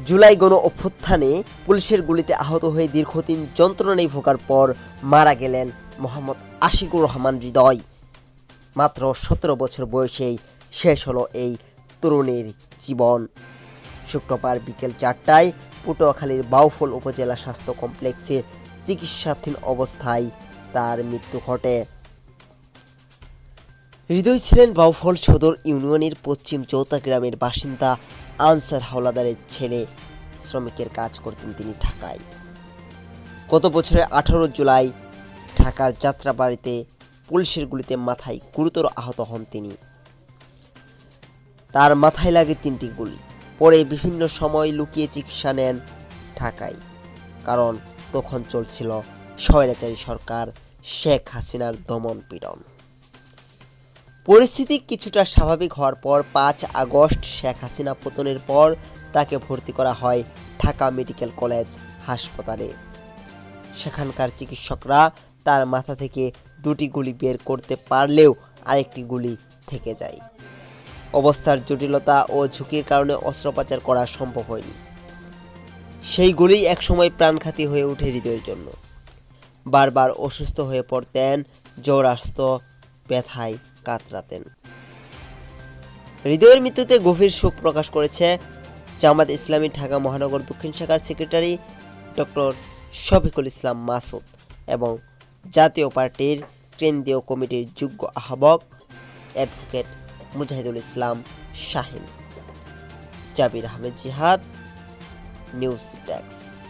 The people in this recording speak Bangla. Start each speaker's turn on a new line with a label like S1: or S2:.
S1: জুলাই গণ অভ্যুত্থানে পুলিশের গুলিতে আহত হয়ে দীর্ঘদিন যন্ত্রণায় ভোগার পর মারা গেলেন মোহাম্মদ আশিকুর রহমান হৃদয়। মাত্র সতেরো বছর বয়সেই শেষ হলো এই তরুণীর জীবন। শুক্রবার বিকেল চারটায় পটুয়াখালীর বাউফল উপজেলা স্বাস্থ্য কমপ্লেক্সে চিকিৎসাধীন অবস্থায় তার মৃত্যু ঘটে। হৃদয় ছিলেন বাউফল সদর ইউনিয়নের পশ্চিম চৌতা গ্রামের বাসিন্দা আনসার হাওলাদারের ছেলে শ্রমিকের কাজ করতেন তিনি ঢাকায়। গত বছরের আঠারো জুলাই ঢাকার যাত্রাবাড়িতে পুলিশের গুলিতে মাথায় গুরুতর আহত হন তিনি। তার মাথায় লাগে তিনটি গুলি। পরে বিভিন্ন সময় লুকিয়ে চিকিৎসা নেন ঢাকায়। কারণ তখন চলছিল স্বৈরাচারী সরকার শেখ হাসিনার দমন পীড়ন। পরিস্থিতি কিছুটা স্বাভাবিক হওয়ার পর পাঁচ আগস্ট শেখ হাসিনা পতনের পর তাকে ভর্তি করা হয় ঢাকা মেডিকেল কলেজ হাসপাতালে। সেখানকার চিকিৎসকরা তার মাথা থেকে দুটি গুলি বের করতে পারলেও আরেকটি গুলি থেকে যায়। অবস্থার জটিলতা ও ঝুঁকির কারণে অস্ত্রোপচার করা সম্ভব হয়নি। সেই গুলি একসময় প্রাণঘাতী হয়ে ওঠে হৃদয়ের জন্য। বারবার অসুস্থ হয়ে পড়তেন, জ্বর, আসত, ব্যথায় কাতরাতেন। হৃদয়ের মৃত্যুতে গভীর শোক প্রকাশ করেছে জামাত ইসলামী ঢাকা মহানগর দক্ষিণ শাখার সেক্রেটারি ডক্টর শফিকুল ইসলাম মাসুদ এবং জাতীয় পার্টির কেন্দ্রীয় কমিটির যোগ্য আহ্বায়ক advocate Mujahidul Islam Shahin. Jabir Ahmed Jihad, news desk.